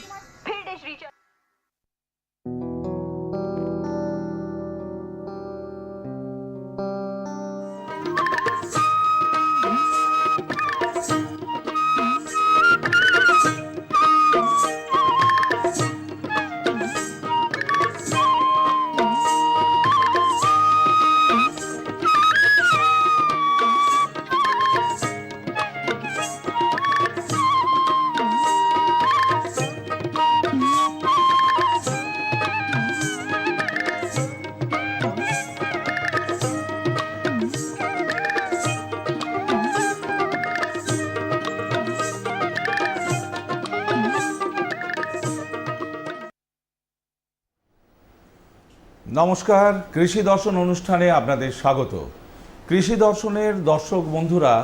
फिर dish recharge নমস্কার, কৃষি দর্শন অনুষ্ঠানে আপনাদের স্বাগত। কৃষি দর্শনের দর্শক বন্ধুরা,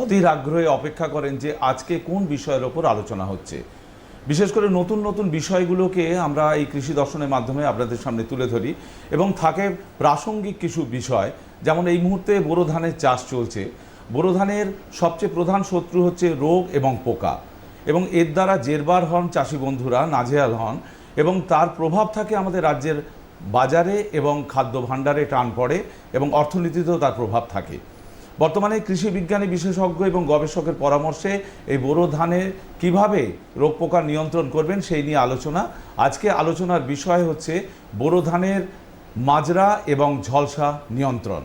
অধীর আগ্রহে অপেক্ষা করেন যে আজকে কোন বিষয়ের ওপর আলোচনা হচ্ছে। বিশেষ করে নতুন নতুন বিষয়গুলোকে আমরা এই কৃষি দর্শনের মাধ্যমে আপনাদের সামনে তুলে ধরি এবং থাকে প্রাসঙ্গিক কিছু বিষয়, যেমন এই মুহূর্তে বোরো ধানের চাষ চলছে। বোরো ধানের সবচেয়ে প্রধান শত্রু হচ্ছে রোগ এবং পোকা। এবং এর দ্বারা জেরবার হন চাষি বন্ধুরা, নাজেহাল হন এবং তার প্রভাব থাকে আমাদের রাজ্যের বাজারে এবং খাদ্য ভাণ্ডারে টান পড়ে এবং অর্থনীতিতেও তার প্রভাব থাকে। বর্তমানে কৃষি বিজ্ঞানী বিশেষজ্ঞ এবং গবেষকের পরামর্শে এই বোরো ধানে কীভাবে রোগ পোকা নিয়ন্ত্রণ করবেন সেই নিয়ে আলোচনা। আজকে আলোচনার বিষয় হচ্ছে বোরো ধানের মাজরা এবং ঝলসা নিয়ন্ত্রণ।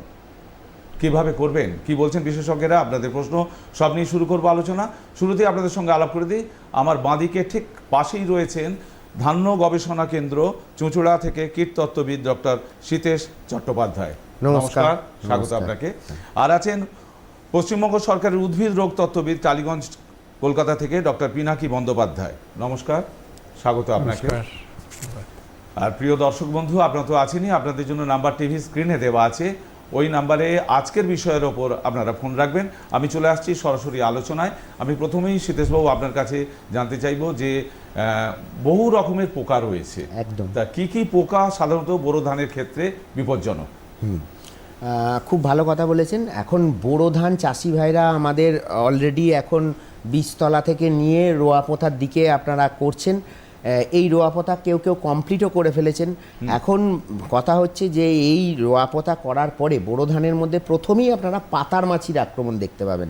কীভাবে করবেন? কি বলছেন বিশেষজ্ঞরা? আপনাদের প্রশ্ন, সব নিয়ে শুরু করব আলোচনা। শুরুতেই আপনাদের সঙ্গে আলাপ করে দিই। আমার বাঁদিকে ঠিক পাশেই রয়েছেন ধান্য গবেষণা কেন্দ্র চুঁচুড়া থেকে কীটতত্ত্ববিদ ডক্টর সীতেশ চট্টোপাধ্যায়। নমস্কার। স্বাগত আপনাকে। আর আছেন পশ্চিমবঙ্গ সরকারের উদ্ভিদ রোগ তত্ত্ববিদ টালিগঞ্জ কলকাতা থেকে ডক্টর পিনাকি বন্দ্যোপাধ্যায়। নমস্কার স্বাগত আপনাকে। আর প্রিয় দর্শক বন্ধু আপনারা তো আছেনই আপনাদের জন্য নাম্বার টিভি স্ক্রিনে দেওয়া আছে। ওই নাম্বারে আজকের বিষয়ের ওপর আপনারা ফোন রাখবেন। আমি চলে আসছি সরাসরি আলোচনায়। আমি প্রথমেই সীতেশবাবু আপনার কাছে জানতে চাইব যে বহু রকমের পোকা রয়েছে। একদম। তা কী কি পোকা সাধারণত বোরো ধানের ক্ষেত্রে বিপজ্জনক? খুব ভালো কথা বলেছেন। এখন বোরো ধান চাষি ভাইরা আমাদের অলরেডি এখন বীজতলা থেকে নিয়ে রোয়া পোতার দিকে আপনারা করছেন। এই রোয়া পোতা কেউ কেউ কমপ্লিটও করে ফেলেছেন। এখন কথা হচ্ছে যে এই রোয়া পোতা করার পরে বোরো ধানের মধ্যে প্রথমেই আপনারা পাতার মাছির আক্রমণ দেখতে পাবেন।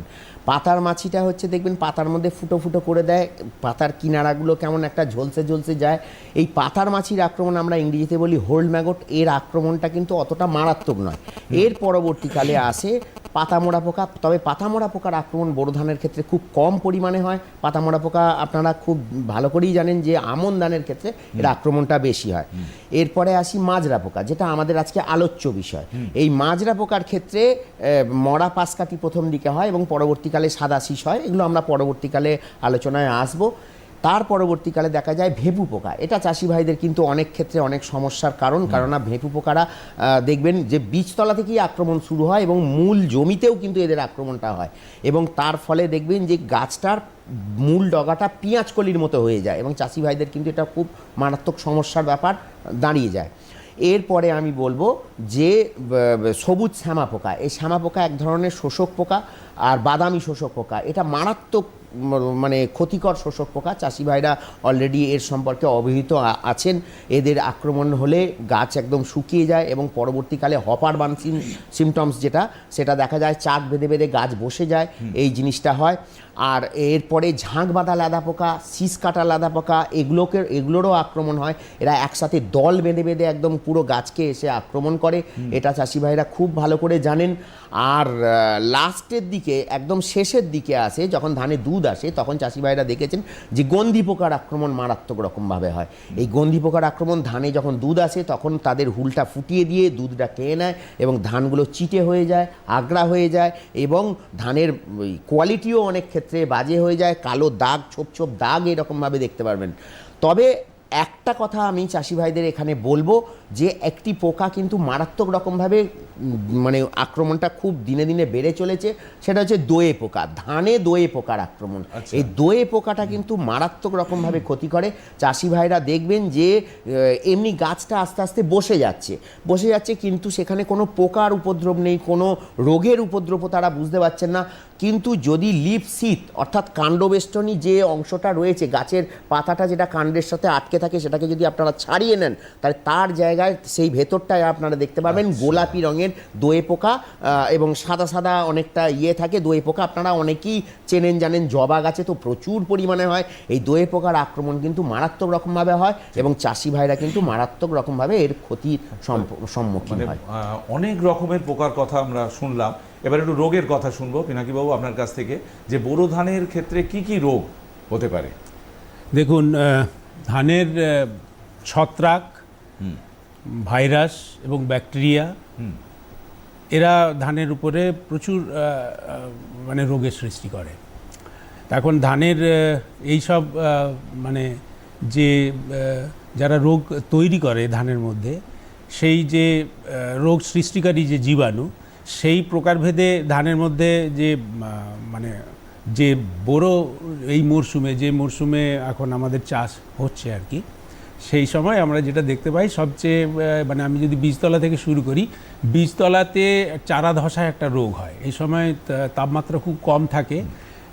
পাতার মাছিটা হচ্ছে, দেখবেন পাতার মধ্যে ফুটো ফুটো করে দেয়। পাতার কিনারাগুলো কেমন একটা ঝলসে ঝলসে যায়। এই পাতার মাছির আক্রমণ আমরা ইংরেজিতে বলি হোল্ড ম্যাগট, এর আক্রমণটা কিন্তু অতটা মারাত্মক নয়। এর পরবর্তীকালে আসে পাতামোড়া পোকা। তবে পাতামোড়া পোকার আক্রমণ বোরো ধানের ক্ষেত্রে খুব কম পরিমাণে হয়। পাতামোড়া পোকা আপনারা খুব ভালো করেই জানেন যে আমন ধানের ক্ষেত্রে এর আক্রমণটা বেশি হয়। এরপরে আসি মাজরা পোকা, যেটা আমাদের আজকে আলোচ্য বিষয়। এই মাজরা পোকার ক্ষেত্রে মরা পাশকাঠি প্রথম দিকে হয় এবং পরবর্তীকালে সাদা শীষ হয়। এগুলো আমরা পরবর্তীকালে আলোচনায় আসব। তার পরবর্তীকালে দেখা যায় ভেপু পোকা। এটা চাষি ভাইদের কিন্তু অনেক ক্ষেত্রে অনেক সমস্যার কারণ। কারণ না ভেপু পোকারা দেখবেন যে বীজতলা থেকেই আক্রমণ শুরু হয় এবং মূল জমিতেও কিন্তু এদের আক্রমণটা হয়। এবং তার ফলে দেখবেন যে গাছটার মূল ডগাটা পেঁয়াজ কলির মতো হয়ে যায় এবং চাষি ভাইদের কিন্তু এটা খুব মারাত্মক সমস্যার ব্যাপার দাঁড়িয়ে যায়। এরপরে আমি বলব যে সবুজ শ্যামা পোকা। এই শ্যামা পোকা এক ধরনের শোষক পোকা আর বাদামি শোষক পোকা। এটা মারাত্মক মানে ক্ষতিকর শোষক পোকা। চাষি ভাইরা অলরেডি এর সম্পর্কে অবহিত আছেন। এদের আক্রমণ হলে গাছ একদম শুকিয়ে যায় এবং পরবর্তীকালে হপার বান সিমটমস যেটা সেটা দেখা যায়। চাক বেঁধে বেঁধে গাছ বসে যায়। এই জিনিসটা হয়। আর এরপরে ঝাঁক বাঁধা লাদা পোকা শীষ কাটা লাদা পোকা এগুলোকে এগুলোরও আক্রমণ হয়। এরা একসাথে দল বেঁধে বেঁধে একদম পুরো গাছকে এসে আক্রমণ করে। এটা চাষি ভাইরা খুব ভালো করে জানেন। আর লাস্টের দিকে একদম শেষের দিকে আসে যখন ধানে দুধ আসে তখন চাষি ভাইরা দেখেছেন যে গন্ধি পোকার আক্রমণ মারাত্মক রকমভাবে হয়। এই গন্ধি পোকার আক্রমণ ধানে যখন দুধ আসে তখন তাদের হুলটা ফুটিয়ে দিয়ে দুধটা খেয়ে নেয় এবং ধানগুলো চিটে হয়ে যায় আগড়া হয়ে যায় এবং ধানের কোয়ালিটিও অনেক ক্ষেত্রে বাজে হয়ে যায়, কালো দাগ, ছোপ ছোপ দাগ এরকমভাবে দেখতে পারবেন। তবে একটা কথা আমি চাষি ভাইদের এখানে বলব যে একটি পোকা কিন্তু মারাত্মক রকমভাবে মানে আক্রমণটা খুব দিনে দিনে বেড়ে চলেছে সেটা হচ্ছে দোয়ে পোকা ধানে দোয়ে পোকার আক্রমণ। আচ্ছা। এই দোয়ে পোকাটা কিন্তু মারাত্মক রকমভাবে ক্ষতি করে। চাষি ভাইরা দেখবেন যে এমনি গাছটা আস্তে আস্তে বসে যাচ্ছে। বসে যাচ্ছে কিন্তু সেখানে কোনো পোকার উপদ্রব নেই কোনো রোগের উপদ্রব তারা বুঝতে পারছেন না। কিন্তু যদি লিপ শীত অর্থাৎ কাণ্ডবেষ্টনী যে অংশটা রয়েছে গাছের পাতাটা যেটা কাণ্ডের সাথে আটকে থাকে সেটাকে যদি আপনারা ছাড়িয়ে নেন তাহলে তার জায়গায় সেই ভেতরটায় আপনারা দেখতে পাবেন গোলাপি রঙের দোয়ে পোকা এবং সাদা সাদা অনেকটা ইয়ে থাকে দোয়ে পোকা। আপনারা অনেকেই চেনেন জানেন জবা গাছে তো প্রচুর পরিমাণে হয়। এই দোয়ে পোকার আক্রমণ কিন্তু মারাত্মক রকমভাবে হয় এবং চাষি ভাইরা কিন্তু মারাত্মক রকমভাবে এর ক্ষতির সম্মুখীন মানে হয়। অনেক রকমের পোকার কথা আমরা শুনলাম। এবার একটু রোগের কথা শুনব। পিনাকিবাবু আপনার কাছ থেকে যে বোরো ধানের ক্ষেত্রে কি কি রোগ হতে পারে? দেখুন ধানের ছত্রাক ভাইরাস এবং ব্যাকটেরিয়া এরা ধানের উপরে প্রচুর মানে রোগের সৃষ্টি করে। এখন ধানের এই সব মানে যে যারা রোগ তৈরি করে ধানের মধ্যে সেই যে রোগ সৃষ্টিকারী যে জীবাণু সেই প্রকারভেদে ধানের মধ্যে যে মানে যে বড় এই মরশুমে যে মরশুমে এখন আমাদের চাষ হচ্ছে আর কি সেই সময় আমরা যেটা দেখতে পাই সবচেয়ে মানে আমি যদি বীজতলা থেকে শুরু করি বীজতলাতে চারা ধসায় একটা রোগ হয়। এই সময় তাপমাত্রা খুব কম থাকে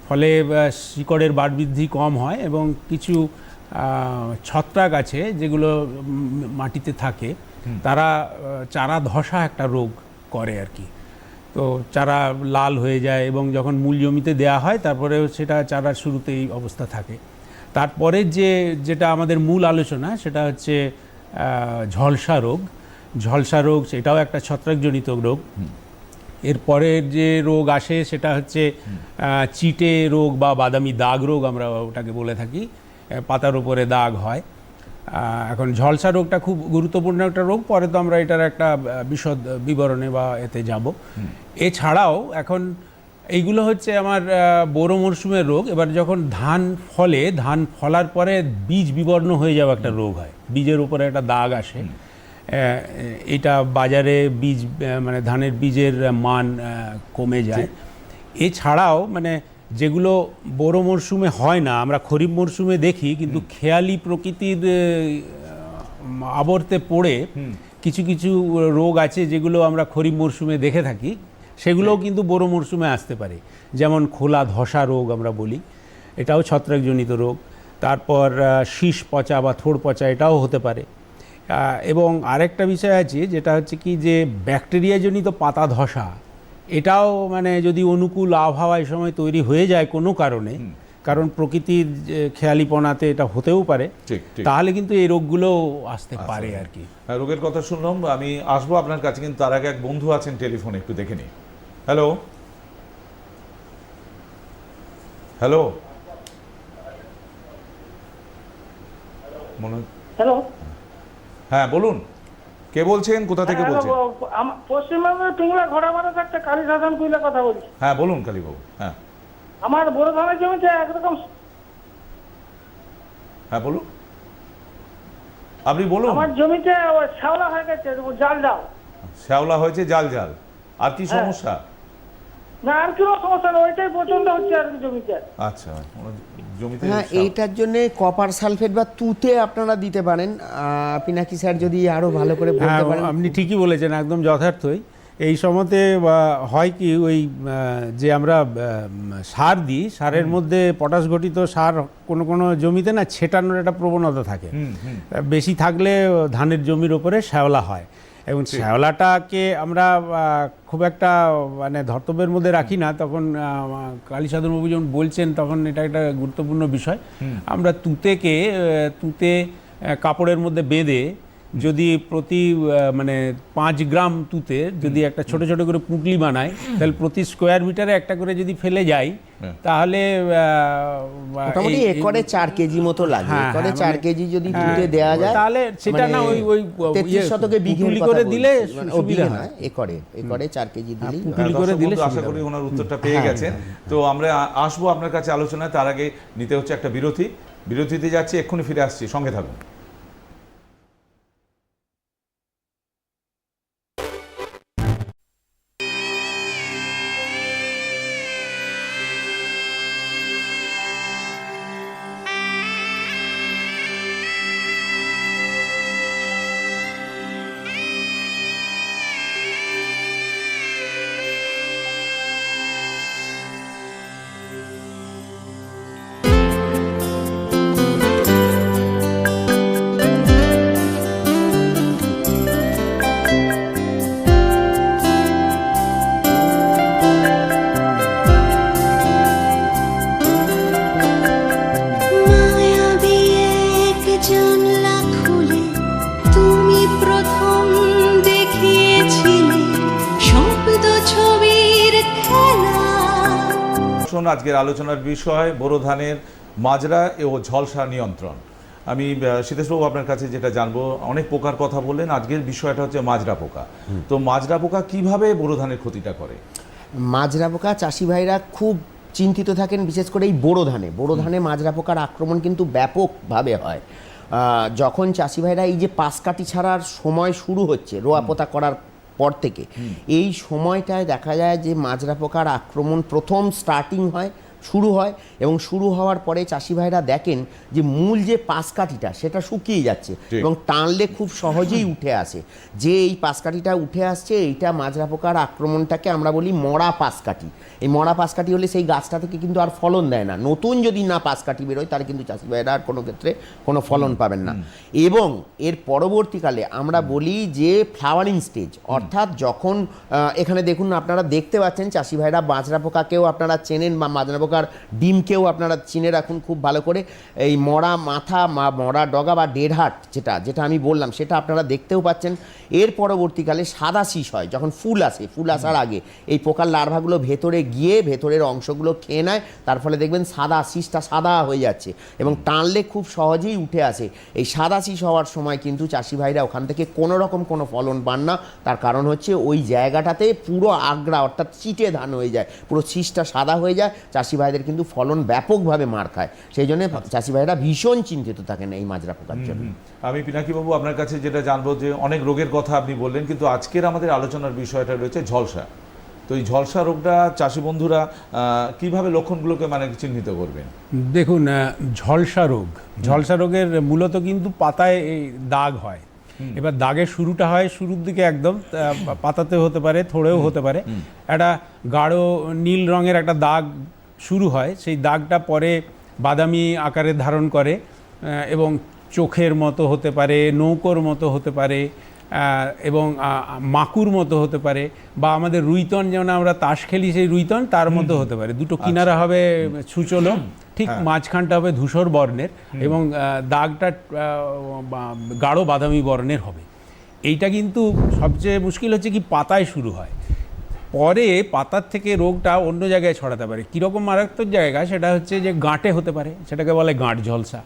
ফলে শিকড়ের বাড় বৃদ্ধি কম হয় এবং কিছু ছত্রাক আছে যেগুলো মাটিতে থাকে তারা চারা ধসা একটা রোগ করে আর কি। তো চারা লাল হয়ে যায় এবং যখন মূল জমিতে দেয়া হয় তারপরে সেটা চারার শুরুতেই অবস্থা থাকে। তারপরে যে যেটা আমাদের মূল আলোচনা সেটা হচ্ছে ঝলসা রোগ। ঝলসা রোগ সেটাও একটা ছত্রাকজনিত রোগ। এরপরের যে রোগ আসে সেটা হচ্ছে চিটে রোগ বা বাদামি দাগ রোগ আমরা ওটাকে বলে থাকি। পাতার উপরে দাগ হয়। এখন ঝলসা রোগটা খুব গুরুত্বপূর্ণ একটা রোগ। পরে তো আমরা এটার একটা বিশদ বিবরণে বা এতে যাব। এছাড়াও এখন এইগুলো হচ্ছে আমার বোরো মরশুমের রোগ। এবার যখন ধান ফলে ধান ফলার পরে বীজ বিবর্ণ হয়ে যাওয়া একটা রোগ হয়। বীজের উপরে একটা দাগ আসে। এটা বাজারে বীজ মানে ধানের বীজের মান কমে যায়। এছাড়াও মানে যেগুলো বড় মরশুমে হয় না আমরা খরিফ মরশুমে দেখি কিন্তু খেয়ালি প্রকৃতির আবর্তে পড়ে কিছু কিছু রোগ আছে যেগুলো আমরা খরিফ মরশুমে দেখে থাকি। সেগুলোও কিন্তু বড় মরশুমে আসতে পারে। যেমন খোলা ধসা রোগ আমরা বলি এটাও ছত্রাকজনিত রোগ। তারপর শীষ পচা বা থোড় পচা এটাও হতে পারে। এবং আরেকটা বিষয় আছে যেটা হচ্ছে কি যে ব্যাকটেরিয়াজনিত পাতা ধসা এটাও মানে যদি অনুকূল আবহাওয়া এই সময় তৈরি হয়ে যায় কোনো কারণে কারণ প্রকৃতির খেয়ালিপনাতে এটা হতেও পারে তাহলে কিন্তু এই রোগগুলো আসতে পারে। আর কি। হ্যাঁ, রোগের কথা শুনলাম আমি আসব আপনার কাছে কিন্তু তার আগে এক বন্ধু আছেন টেলিফোনে একটু দেখে নিই। হ্যালো হ্যালো মনে হ্যালো হ্যাঁ বলুন। কে বলছেন? কোথা থেকে হ্যালো, বলছেন? ব- আম- পশ্চিমবঙ্গের পিংলা ঘোড়ামারা একটা কালী সাধন কুইলা কথা বলছি। হ্যাঁ বলুন কালীবাবু হ্যাঁ। আমার বড় ধানের জমিতে একরকম হ্যাঁ বলুন। আপনি বলুন। আমার জমিতে শ্যাওলা হয়ে গেছে জাল জাল। শ্যাওলা হয়েছে জাল জাল। আর কি হ্যাঁ। সমস্যা? না আর কোনো সমস্যা নেই ওইটাই প্রচণ্ড হচ্ছে আর জমিতে। আচ্ছা জমিতে হ্যাঁ এইটার জন্য কপার সালফেট বা তুতে আপনারা দিতে পারেন। পিনাকি স্যার যদি আরও ভালো করে হ্যাঁ বলতে পারেন। আপনি ঠিকই বলেছেন একদম যথার্থই। এই সময়তে হয় কি ওই যে আমরা সার দিই সারের মধ্যে পটাশ ঘটিত সার কোনো কোনো জমিতে না ছেটানোর একটা প্রবণতা থাকে। বেশি থাকলে ধানের জমির ওপরে শ্যাওলা হয়। এবং শ্যাওলাটাকে আমরা খুব একটা মানে ধর্তব্যের মধ্যে রাখি না। তখন কালীসাধনবাবু যখন বলছেন তখন এটা একটা গুরুত্বপূর্ণ বিষয়। আমরা তুতেকে তুতে কাপড়ের মধ্যে বেঁধে যদি প্রতি মানে পাঁচ গ্রাম তুতে যদি একটা ছোট ছোট করে পুঁটলি বানায় তাহলে প্রতি স্কোয়ার মিটারে একটা করে যদি ফেলে যাই হ্যাঁ। তাহলে মোটামুটি একরে চার কেজি মতো লাগে। হ্যাঁ, একরে হ্যাঁ, চার মানে- কেজি যদি তুতে দেওয়া যায় তাহলে সেটা না ওই- ওই তেত্রিশ ইয়ে শতকে কথা করে দিলে মানে সুবিধা হয়। একরে একরে চার কেজি দিলেই পুটুলি করে দিলে আশা করি ওনার উত্তরটা পেয়ে গেছেন। তো আমরা আসব আপনার কাছে আলোচনায় তার আগে নিতে হচ্ছে একটা বিরতি বিরতিতে যাচ্ছি এক্ষুনি ফিরে আসছি সঙ্গে থাকুন। দর্শন আজকের আলোচনার বিষয় বোরো ধানের মাজরা ও ঝলসা নিয়ন্ত্রণ। আমি সীতেশবাবু আপনার কাছে যেটা জানব অনেক পোকার কথা বললেন আজকের বিষয়টা হচ্ছে মাজরা পোকা। তো মাজরা পোকা কীভাবে বোরো ধানের ক্ষতিটা করে? মাজরা পোকা চাষি ভাইরা খুব চিন্তিত থাকেন বিশেষ করে এই বোরো ধানে। বোরো ধানে মাজরা পোকার আক্রমণ কিন্তু ব্যাপকভাবে হয়। যখন চাষি ভাইরা এই যে পাশ কাটি ছাড়ার সময় শুরু হচ্ছে রোয়া পোতা করার পর থেকে। এই সময়টায় দেখা যায় যে মাজরা পোকার আক্রমণ প্রথম স্টার্টিং হয় শুরু হয় এবং শুরু হওয়ার পরে চাষি ভাইরা দেখেন যে মূল যে পাশকাঠিটা সেটা শুকিয়ে যাচ্ছে এবং টানলে খুব সহজেই উঠে আসে। যে এই পাশকাঠিটা উঠে আসছে এইটা মাজরা পোকার আক্রমণটাকে আমরা বলি মরা পাশকাঠি এই মরা পাশকাঠি হলে সেই গাছটা থেকে কিন্তু আর ফলন দেয় না। নতুন যদি না পাশকাঠি বেরোয় তাহলে কিন্তু চাষি ভাইরা আর কোনো ক্ষেত্রে কোনো ফলন পাবেন না। এবং এর পরবর্তীকালে আমরা বলি যে ফ্লাওয়ারিং স্টেজ অর্থাৎ যখন এখানে দেখুন আপনারা দেখতে পাচ্ছেন চাষি ভাইরা মাজরা পোকাকেও আপনারা চেনেন বা মাজরা পোকার ডিমকেও আপনারা চিনে রাখুন খুব ভালো করে। এই মরা মাথা মরা ডগা বা ডেড হার্ট যেটা যেটা আমি বললাম, সেটা আপনারা দেখতেও পাচ্ছেন। এর পরবর্তীকালে সাদা শীষ হয় যখন ফুল আসে ফুল আসার আগে। এই পোকার লার্ভাগুলো ভেতরে গিয়ে ভেতরের অংশগুলো খেয়ে নেয় তার ফলে দেখবেন সাদা শীষটা সাদা হয়ে যাচ্ছে এবং টানলে খুব সহজেই উঠে আসে। এই সাদা শীষ হওয়ার সময় কিন্তু চাষি ভাইরা ওখান থেকে কোনো রকম কোনো ফলন পান না। তার কারণ হচ্ছে ওই জায়গাটাতে পুরো আগ্রা অর্থাৎ চিটে ধান হয়ে যায়। পুরো শীষটা সাদা হয়ে যায় চাষি ভাইদের কিন্তু ফলন ব্যাপকভাবে মার খায়। সেই জন্য চাষি ভাইরা ভীষণ চিন্তিত থাকেন এই মাজরা পোকার জন্য। আমি পিনাকিবাবু আপনার কাছে যেটা জানব যে অনেক রোগের কথা আপনি বললেন কিন্তু আজকের আমাদের আলোচনার বিষয়টা রয়েছে ঝলসা। তো এই ঝলসা রোগটা চাষি বন্ধুরা কীভাবে লক্ষণগুলোকে মানে চিহ্নিত করবেন? দেখুন ঝলসা রোগ। ঝলসা রোগের মূলত কিন্তু পাতায় এই দাগ হয়। এবার দাগের শুরুটা হয় শুরুর দিকে একদম পাতাতে হতে পারে থোড়েও হতে পারে। একটা গাঢ় নীল রঙের একটা দাগ শুরু হয় সেই দাগটা পরে বাদামি আকারে ধারণ করে এবং চোখের মতো হতে পারে নৌকোর মতো হতে পারে এবং মাকুর মতো হতে পারে বা আমাদের রুইতন যেমন আমরা তাস খেলি সেই রুইতন তার মতো হতে পারে। দুটো কিনারা হবে ছুচলো ঠিক মাঝখানটা হবে ধূসর বর্ণের এবং দাগটা গাঢ় বাদামি বর্ণের হবে। এইটা কিন্তু সবচেয়ে মুশকিল হচ্ছে কি পাতায় শুরু হয়। পরে পাতার থেকে রোগটা অন্য জায়গায় ছড়াতে পারে। কীরকম মারাত্মক জায়গা সেটা হচ্ছে যে গাঁটে হতে পারে সেটাকে বলে গাঁট ঝলসা।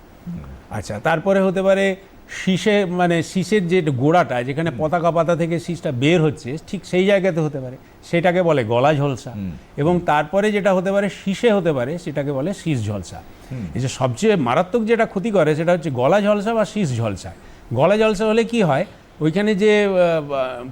আচ্ছা তারপরে হতে পারে শীষে মানে শীষের যে গোড়াটা যেখানে পতাকা পাতা থেকে শীষটা বের হচ্ছে ঠিক সেই জায়গাতে হতে পারে। সেটাকে বলে গলা ঝলসা। এবং তারপরে যেটা হতে পারে শীষে হতে পারে সেটাকে বলে শীষ ঝলসা। এই যে সবচেয়ে মারাত্মক যেটা ক্ষতি করে সেটা হচ্ছে গলা ঝলসা বা শীষ ঝলসা। গলা ঝলসা হলে কি হয় ওইখানে যে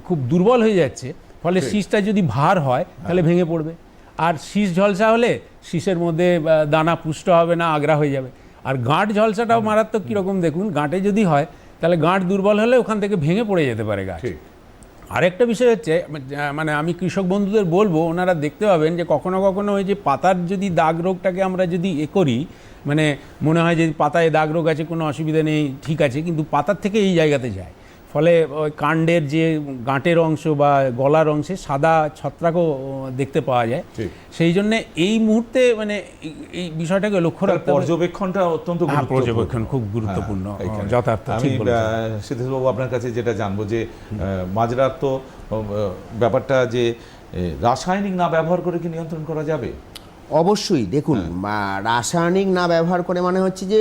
খুব দুর্বল হয়ে যাচ্ছে ফলে শীষটা যদি ভার হয় তাহলে ভেঙে পড়বে। আর শীষ ঝলসা হলে শীষের মধ্যে দানা পুষ্ট হবে না আগ্রা হয়ে যাবে। আর গাঁট ঝলসাটাও মারাত্মক কীরকম দেখুন গাঁটে যদি হয় তাহলে গাঁট দুর্বল হলে ওখান থেকে ভেঙে পড়ে যেতে পারে গাছ আরেকটা বিষয় হচ্ছে মানে আমি কৃষক বন্ধুদের বলব ওনারা দেখতে পাবেন যে কখনো কখনো ওই যে পাতার যদি দাগ রোগটাকে আমরা যদি এ করি মানে মনে হয় যে পাতায় দাগ রোগ আছে কোনো অসুবিধা নেই ঠিক আছে কিন্তু পাতার থেকে এই জায়গাতে যায়। ফলে ওই কাণ্ডের যে গাঁটের অংশ বা গলার অংশে সাদা ছত্রাকও দেখতে পাওয়া যায়। সেই জন্য এই মুহূর্তে মানে এই- বিষয়টাকে লক্ষ্য রাখতে পর্যবেক্ষণটা অত্যন্ত হ্যাঁ, পর্যবেক্ষণ খুব গুরুত্বপূর্ণ। হ্যাঁ, যথার্থ আমি। সিদ্ধেশবাবু আপনার কাছে যেটা জানব যে মাঝরাত তো ব্যাপারটা যে রাসায়নিক না ব্যবহার করে কি নিয়ন্ত্রণ করা যাবে? অবশ্যই দেখুন রাসায়নিক না ব্যবহার করে মানে হচ্ছে যে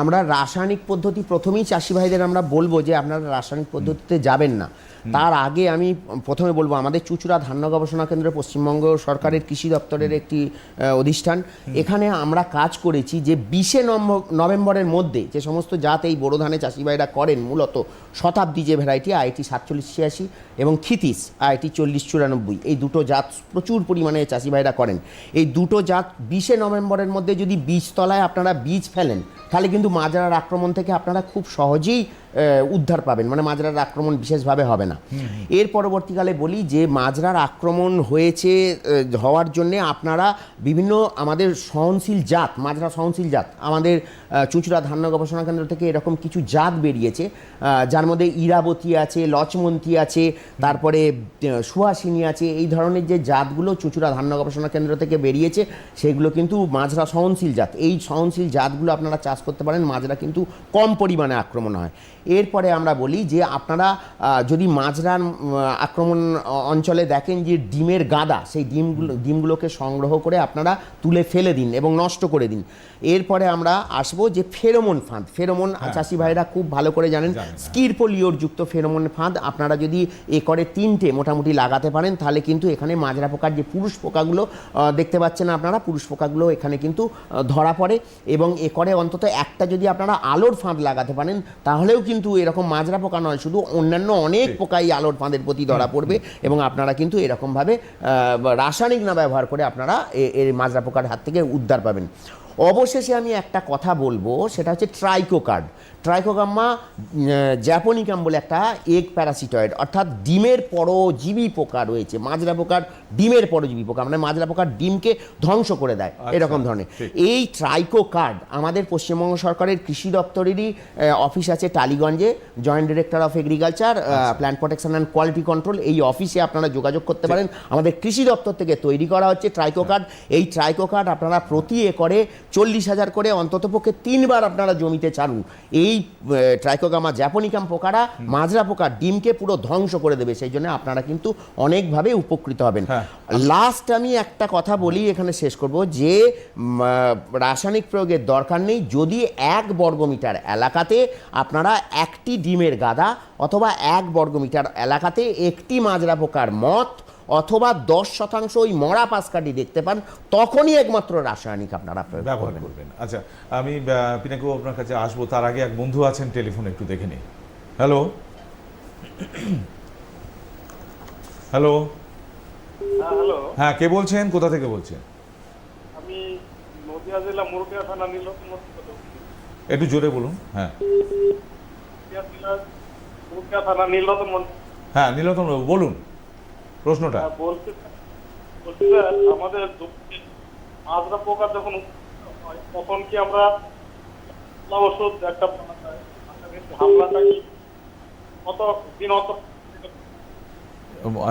আমরা রাসায়নিক পদ্ধতি প্রথমেই চাষি ভাইদের আমরা বলব যে আপনারা রাসায়নিক পদ্ধতিতে যাবেন না। তার আগে আমি প্রথমে বলব আমাদের চুচুড়া ধান্য গবেষণা কেন্দ্র পশ্চিমবঙ্গ সরকারের কৃষি দপ্তরের একটি অধিষ্ঠান। এখানে আমরা কাজ করেছি যে বিশে নভেম্বরের মধ্যে যে সমস্ত জাত এই বোরো ধানে চাষি ভাইরা করেন মূলত শতাব্দী যে ভ্যারাইটি আইটি সাতচল্লিশ ছিয়াশি এবং খিতিস আইটি চল্লিশ চুরানব্বই এই দুটো জাত প্রচুর পরিমাণে চাষি ভাইরা করেন। এই দুটো জাত বিশে নভেম্বরের মধ্যে যদি বীজতলায় আপনারা বীজ ফেলেন, তাহলে কিন্তু মাজারার আক্রমণ থেকে আপনারা খুব সহজেই উদ্ধার পাবেন। মানে মাজরার আক্রমণ বিশেষভাবে হবে না। এর পরবর্তীকালে বলি যে মাজরার আক্রমণ হয়েছে হওয়ার জন্যে আপনারা বিভিন্ন আমাদের সহনশীল জাত মাজরা সহনশীল জাত আমাদের চুঁচুড়া ধান্য গবেষণা কেন্দ্র থেকে এরকম কিছু জাত বেরিয়েছে। যার মধ্যে ইরাবতী আছে লচমন্তী আছে তারপরে সুহাসিনী আছে। এই ধরনের যে জাতগুলো চুঁচুড়া ধান্য গবেষণা কেন্দ্র থেকে বেরিয়েছে সেগুলো কিন্তু মাজরা সহনশীল জাত। এই সহনশীল জাতগুলো আপনারা চাষ করতে পারেন মাজরা কিন্তু কম পরিমাণে আক্রমণ হয়। এরপরে আমরা বলি যে আপনারা যদি উম, আক্রমণ অঞ্চলে দেখেন যে ডিমের গাদা সেই ডিমগুলো ডিমগুলোকে সংগ্রহ করে আপনারা তুলে ফেলে দিন এবং নষ্ট করে দিন। এরপরে আমরা আসব যে ফেরোমন ফাঁদ। ফেরোমন চাষি ভাইরা খুব ভালো করে জানেন জানেন, হ্যাঁ। স্কিরপোলিওর যুক্ত ফেরোমন ফাঁদ আপনারা যদি একরে তিনটে মোটামুটি লাগাতে পারেন তাহলে কিন্তু এখানে মাজরা পোকার যে পুরুষ পোকাগুলো দেখতে পাচ্ছেন আপনারা পুরুষ পোকাগুলো এখানে কিন্তু ধরা পড়ে এবং একরে অন্তত একটা যদি আপনারা আলোর ফাঁদ লাগাতে পারেন তাহলেও কিন্তু এরকম মাজরা পোকা নয় শুধু অন্যান্য অনেক পোকাই আলোর ফাঁদের প্রতি ধরা পড়বে এবং আপনারা কিন্তু এরকমভাবে রাসায়নিক না ব্যবহার করে আপনারা এ- এই মাজরা পোকার হাত থেকে উদ্ধার পাবেন। অবশেষে আমি একটা কথা বলব সেটা হচ্ছে ট্রাইকোকার্ড। ট্রাইকোগাম্মা জ্যাপনিকাম বলে একটা এগ প্যারাসিটয়েড অর্থাৎ ডিমের পরজীবী পোকা রয়েছে মাজরা পোকার ডিমের পরজীবী পোকা মানে মাজরা পোকার ডিমকে ধ্বংস করে দেয় আচ্ছা, এরকম ধরনের। এই ট্রাইকো কার্ড আমাদের পশ্চিমবঙ্গ সরকারের কৃষি দপ্তরেরই অফিস আছে টালিগঞ্জে joint director of agriculture plant protection and quality control এই অফিসে আপনারা যোগাযোগ করতে পারেন। আমাদের কৃষি দপ্তর থেকে তৈরি করা হচ্ছে ট্রাইকো কার্ড এই ট্রাইকো কার্ড আপনারা প্রতি একরে চল্লিশ হাজার করে অন্ততপক্ষে তিনবার আপনারা জমিতে ছাড়ুন। এই ট্রাইকোগামা জ্যাপনিকাম পোকারা মাজরা পোকার ডিমকে পুরো ধ্বংস করে দেবে সেই জন্য আপনারা কিন্তু অনেকভাবে উপকৃত হবেন। হ্যাঁ। লাস্ট আমি একটা কথা বলি এখানে শেষ করব যে রাসায়নিক প্রয়োগের দরকার নেই যদি এক বর্গমিটার এলাকাতে আপনারা একটি ডিমের গাদা অথবা এক বর্গমিটার এলাকাতে একটি মাজরা পোকার মত অথবা দশ শতাংশ ওই মরা পাঁচকাঠি দেখতে পান তখনই একমাত্র রাসায়নিক আপনারা ব্যবহার করবেন। আচ্ছা আমি পিনাকু আপনার কাছে আসব তার আগে এক বন্ধু আছেন টেলিফোন একটু দেখে নিই। হ্যালো হ্যালো হ্যাঁ হ্যালো। হ্যাঁ কে বলছেন? কোথা থেকে বলছেন? আমি নদিয়া জেলা মুরুটিয়া থানা নীলরতন একটু জোরে বলুন হ্যাঁ। মুরুটিয়া থানা মন্ডল হ্যাঁ নীলতম বলুন প্রশ্নটা। হ্যাঁ, আমাদের জমিতে মাজরা পোকা যখন হয় তখন কি আমরা ওষুধ একটা কত দিন অত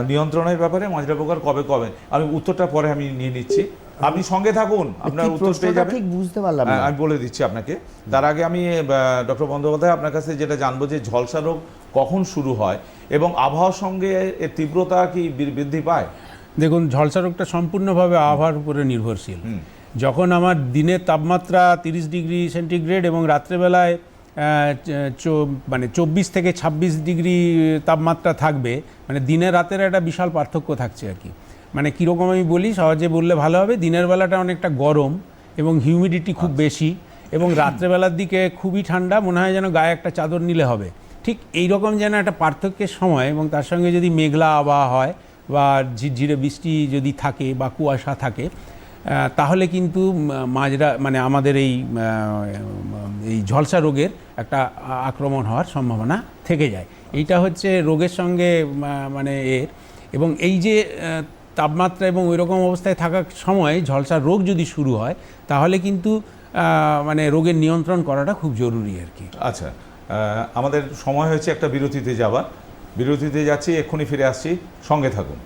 নিয়ন্ত্রণের ব্যাপারে মাজরা পোকার কবে কবে? আমি উত্তরটা পরে আমি নিয়ে নিচ্ছি। আপনি সঙ্গে থাকুন আপনার উত্তর পেয়ে যাবেন। ঠিক বুঝতে পারলাম না। আমি বলে দিচ্ছি আপনাকে। তার আগে আমি ডক্টর বন্দ্যোপাধ্যায় আপনার কাছে যেটা জানব যে ঝলসা রোগ কখন শুরু হয় এবং আবহাওয়ার সঙ্গে এর তীব্রতা কি বৃদ্ধি পায়? দেখুন ঝলসা রোগটা সম্পূর্ণভাবে আবহাওয়ার উপরে নির্ভরশীল। যখন আমার দিনের তাপমাত্রা তিরিশ ডিগ্রি সেন্টিগ্রেড এবং রাত্রেবেলায় মানে চব্বিশ থেকে ছাব্বিশ ডিগ্রি তাপমাত্রা থাকবে। মানে দিনের রাতের একটা বিশাল পার্থক্য থাকছে আর কি। মানে কীরকম আমি বলি সহজে বললে ভালো হবে দিনের বেলাটা অনেকটা গরম এবং হিউমিডিটি খুব বেশি এবং রাত্রেবেলার দিকে খুবই ঠান্ডা মনে হয় যেন গায়ে একটা চাদর নিলে হবে। ঠিক এই রকম যেন একটা পার্থক্যের সময় এবং তার সঙ্গে যদি মেঘলা আবহাওয়া হয় বা ঝিরঝিরে বৃষ্টি যদি থাকে বা কুয়াশা থাকে তাহলে কিন্তু মাজরা মানে আমাদের এই এই ঝলসা রোগের একটা আক্রমণ হওয়ার সম্ভাবনা থেকে যায়। এইটা হচ্ছে রোগের সঙ্গে মানে এর। এবং এই যে তাপমাত্রা এবং ওই রকম অবস্থায় থাকার সময় ঝলসা রোগ যদি শুরু হয়, তাহলে কিন্তু মানে রোগের নিয়ন্ত্রণ করাটা খুব জরুরি আর কি। আচ্ছা আমাদের সময় হয়েছে একটা বিরতিতে যাওয়া বিরতিতে যাচ্ছি, এক্ষুনি ফিরে আসছি। সঙ্গে থাকুন।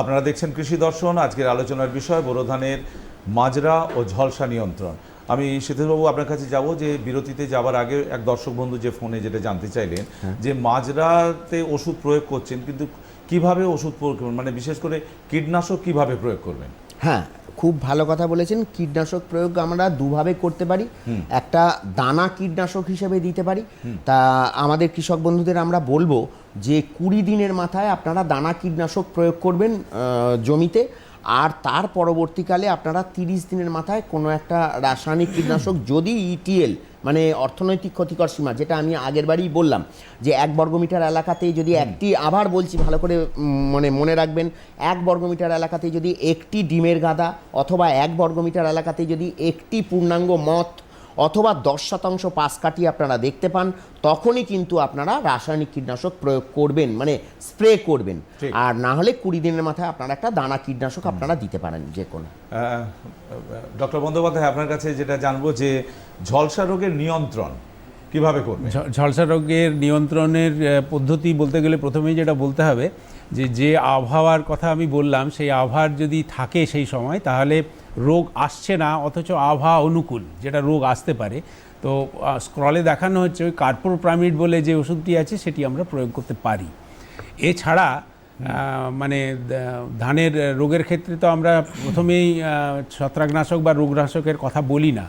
আপনারা দেখছেন কৃষি দর্শন। আজকের আলোচনার বিষয় বোরো ধানের মাজরা ও ঝলসা নিয়ন্ত্রণ। আমি সিদ্ধেশবাবু আপনার কাছে যাব যে বিরতিতে যাওয়ার আগে এক দর্শক বন্ধু যে ফোনে যেটা জানতে চাইলেন যে মাজরাতে ওষুধ প্রয়োগ করছেন কিন্তু কীভাবে ওষুধ প্রয়োগ করবেন? মানে বিশেষ করে কীটনাশক কীভাবে প্রয়োগ করবেন? হ্যাঁ খুব ভালো কথা বলেছেন। কীটনাশক প্রয়োগ আমরা দুভাবে করতে পারি। একটা দানা কীটনাশক হিসেবে দিতে পারি। তা আমাদের কৃষক বন্ধুদের আমরা বলব যে কুড়ি দিনের মাথায় আপনারা দানা কীটনাশক প্রয়োগ করবেন জমিতে। আর তার পরবর্তীকালে আপনারা তিরিশ দিনের মাথায় কোনো একটা রাসায়নিক কীটনাশক যদি ইটিএল মানে অর্থনৈতিক ক্ষতিকর সীমা যেটা আমি আগের বারেই বললাম যে এক বর্গমিটার এলাকাতে যদি একটি আবার বলছি ভালো করে মানে মনে রাখবেন এক বর্গমিটার এলাকাতে যদি একটি ডিমের গাদা অথবা এক বর্গমিটার এলাকাতে যদি একটি পূর্ণাঙ্গ মত অথবা দশ শতাংশ পাশ কাটিয়ে আপনারা দেখতে পান তখনই কিন্তু আপনারা রাসায়নিক কীটনাশক প্রয়োগ করবেন মানে স্প্রে করবেন। আর না হলে কুড়ি দিনের মাথায় আপনারা একটা দানা কীটনাশক আপনারা দিতে পারেন যে কোনো। ডক্টর বন্দ্যোপাধ্যায় আপনার কাছে যেটা জানব যে ঝলসা রোগের নিয়ন্ত্রণ কীভাবে করবে ঝলসা রোগের নিয়ন্ত্রণের পদ্ধতি বলতে গেলে প্রথমেই যেটা বলতে হবে যে যে আবহাওয়ার কথা আমি বললাম সেই আবহাওয়ার যদি থাকে সেই সময় তাহলে রোগ আসছে না অথচ আবহাওয়া অনুকূল যেটা রোগ আসতে পারে। তো স্ক্রলে দেখানো হচ্ছে ওই কার্পোপ্রামিড বলে যে ওষুধটি আছে সেটি আমরা প্রয়োগ করতে পারি। এছাড়া মানে ধানের রোগের ক্ষেত্রে তো আমরা প্রথমেই ছত্রাকনাশক বা রোগনাশকের কথা বলি না।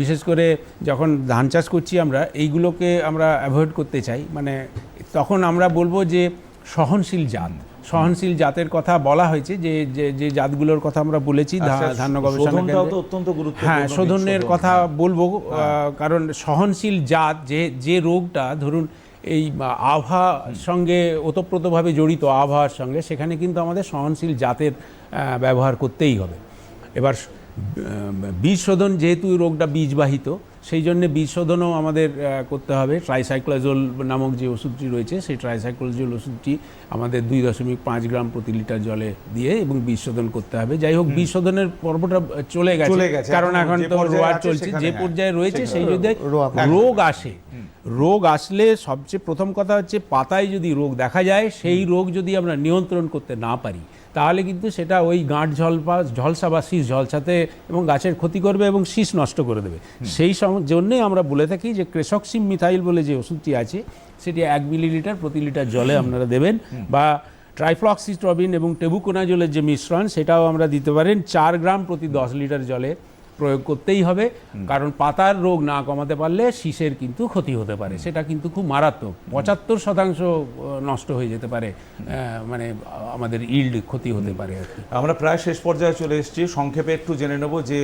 বিশেষ করে যখন ধান চাষ করছি আমরা এইগুলোকে আমরা অ্যাভয়েড করতে চাই। মানে তখন আমরা বলব যে সহনশীল জাত। সহনশীল জাতের কথা বলা হয়েছে যে যে যে জাতগুলোর কথা আমরা বলেছি আচ্ছা, ধান্য গবেষণা অত্যন্ত হ্যাঁ শোধনের কথা হ্যাঁ। বলব কারণ সহনশীল জাত যে যে রোগটা ধরুন এই আবহাওয়ার সঙ্গে ওতপ্রোতভাবে জড়িত আবহাওয়ার সঙ্গে সেখানে কিন্তু আমাদের সহনশীল জাতের ব্যবহার করতেই হবে। এবার বীজ শোধন যেহেতু রোগটা বীজবাহিত সেই জন্য বীজ শোধনও আমাদের করতে হবে। ট্রাইসাইক্লোজোল নামক যে ওষুধটি রয়েছে সেই ট্রাইসাইক্লোজোল ওষুধটি আমাদের দুই দশমিক পাঁচ গ্রাম প্রতি লিটার জলে দিয়ে এবং বীজ শোধন করতে হবে। যাই হোক বীজ শোধনের পর্বটা চলে গেছে। কারণ এখন তো রোয়ার চলছে যে হ্যাঁ, পর্যায়ে রয়েছে সেই যদি রোগ আসে। রোগ আসলে সবচেয়ে প্রথম কথা হচ্ছে পাতায় যদি রোগ দেখা যায় সেই রোগ যদি আমরা নিয়ন্ত্রণ করতে না পারি তাহলে কিন্তু সেটা ওই গাঁট ঝলপা ঝলসা বা শীষ ঝলসাতে এবং গাছের ক্ষতি করবে এবং শীষ নষ্ট করে দেবে। সেই জন্যই জন্যেই আমরা বলে থাকি যে ক্রেসকসিম মিথাইল বলে যে ওষুধটি আছে সেটি এক মিলিলিটার প্রতি লিটার জলে আপনারা দেবেন বা ট্রাইফ্লক্সিস্ট্রবিন এবং টেবুকোনাজলের যে মিশ্রণ সেটাও আমরা দিতে পারেন। চার গ্রাম প্রতি দশ লিটার জলে প্রয়োগ করতেই হবে। কারণ পাতার রোগ না কমাতে পারলে শীষের কিন্তু ক্ষতি হতে পারে। সেটা কিন্তু খুব মারাত্মক। পঁচাত্তর শতাংশ নষ্ট হয়ে যেতে পারে। মানে আমাদের ইল্ড ক্ষতি হতে পারে আমরা প্রায় শেষ পর্যায়ে চলে এসেছি। সংক্ষেপে একটু জেনে নেব যে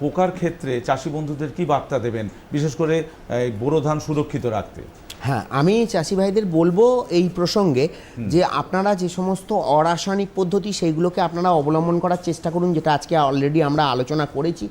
পোকার ক্ষেত্রে চাষি বন্ধুদের কি বার্তা দেবেন? বিশেষ করে এই বোরো ধান সুরক্ষিত রাখতে। হ্যাঁ আমি চাষি ভাইদের বলব এই প্রসঙ্গে যে আপনারা যে সমস্ত অরাসায়নিক পদ্ধতি সেইগুলোকে আপনারা অবলম্বন করার চেষ্টা করুন যেটা আজকে অলরেডি আমরা আলোচনা করেছি।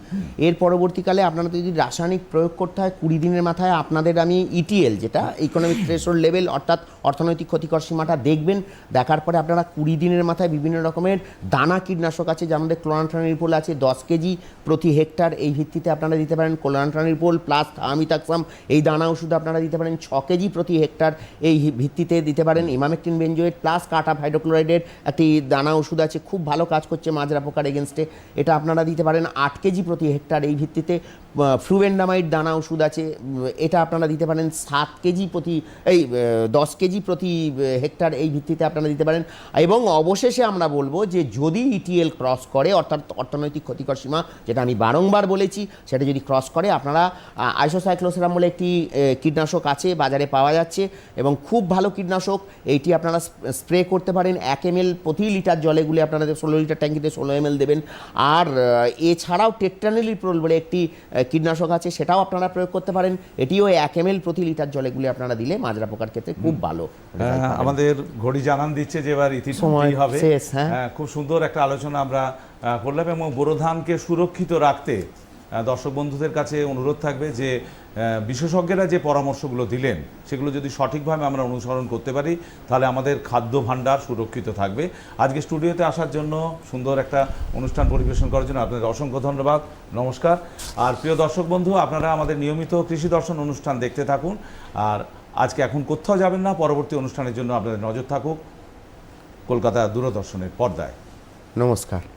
এর পরবর্তীকালে আপনারা যদি রাসায়নিক প্রয়োগ করতে হয় কুড়ি দিনের মাথায় আপনাদের আমি ইটিএল যেটা ইকোনমিক থ্রেশোল্ড লেভেল অর্থাৎ অর্থনৈতিক ক্ষতিকর সীমাটা দেখবেন। দেখার পরে আপনারা কুড়ি দিনের মাথায় বিভিন্ন রকমের দানা কীটনাশক আছে যেমন ক্লোরান্ট্রানিরপোল আছে দশ কেজি প্রতি হেক্টর এই ভিত্তিতে আপনারা দিতে পারেন। ক্লোরান্ট্রানিরপোল প্লাস থামিতাক্সাম এই দানা ওষুধ আপনারা দিতে পারেন ছ কেজি। প্রতি হেক্টর এই ভিত্তিতে দিতে পারেন ইমামেকটিন বেঞ্জোয়েট প্লাস কাটা হাইড্রোক্লোরাইডের একটি দানা ওষুধ আছে, খুব ভালো কাজ করছে মাজরা পোকার এগেনস্টে এটা আপনারা দিতে পারেন আট কেজি প্রতি হেক্টর এই ভিত্তিতে। ফ্লুয়েন্ডামাইড দানা ওষুধ আছে এটা আপনারা দিতে পারেন সাত কেজি প্রতি, এই দশ কেজি প্রতি হেক্টর এই ভিত্তিতে আপনারা দিতে পারেন। এবং অবশেষে আমরা বলব যে যদি ইটিএল ক্রস করে, অর্থাৎ অর্থনৈতিক ক্ষতিকর সীমা, যেটা আমি বারংবার বলেছি, সেটা যদি ক্রস করে, আপনারা আইসোসাইক্লোসেরাম বলে একটি কীটনাশক আছে, বাজারে পাওয়া যাচ্ছে এবং খুব ভালো কীটনাশক। এইটি আপনারা স্প্রে করতে পারেন। এক এম প্রতি লিটার জলে গুলে আপনারা ষোলো লিটার ট্যাঙ্কিতে ষোলো এম দেবেন। আর এছাড়াও টেট্রানিলিপ্রোল বলে একটি কীটনাশক আছে সেটাও আপনারা প্রয়োগ করতে পারেন। এটিও এক এম প্রতি লিটার জলে গুলে আপনারা দিলে মাজরা পোকার ক্ষেত্রে খুব ভালো পাবেন। আমাদের ঘড়ি জানান দিচ্ছে যে এবার ইতি সময় হবে। শেষ, হ্যাঁ। খুব সুন্দর একটা আলোচনা আমরা করলাম এবং বোরো ধানকে সুরক্ষিত রাখতে দর্শক বন্ধুদের কাছে অনুরোধ থাকবে যে বিশেষজ্ঞরা যে পরামর্শগুলো দিলেন, সেগুলো যদি সঠিকভাবে আমরা অনুসরণ করতে পারি, তাহলে আমাদের খাদ্য ভাণ্ডার সুরক্ষিত থাকবে। আজকে স্টুডিওতে আসার জন্য সুন্দর একটা অনুষ্ঠান পরিবেশন করার জন্য আপনাদের অসংখ্য ধন্যবাদ। নমস্কার। আর প্রিয় দর্শক বন্ধু, আপনারা আমাদের নিয়মিত কৃষি দর্শন অনুষ্ঠান দেখতে থাকুন। আর আজকে এখন কোথাও যাবেন না, পরবর্তী অনুষ্ঠানের জন্য আপনাদের নজর থাকুক। কলকাতা দূরদর্শনের পর্দায়। নমস্কার।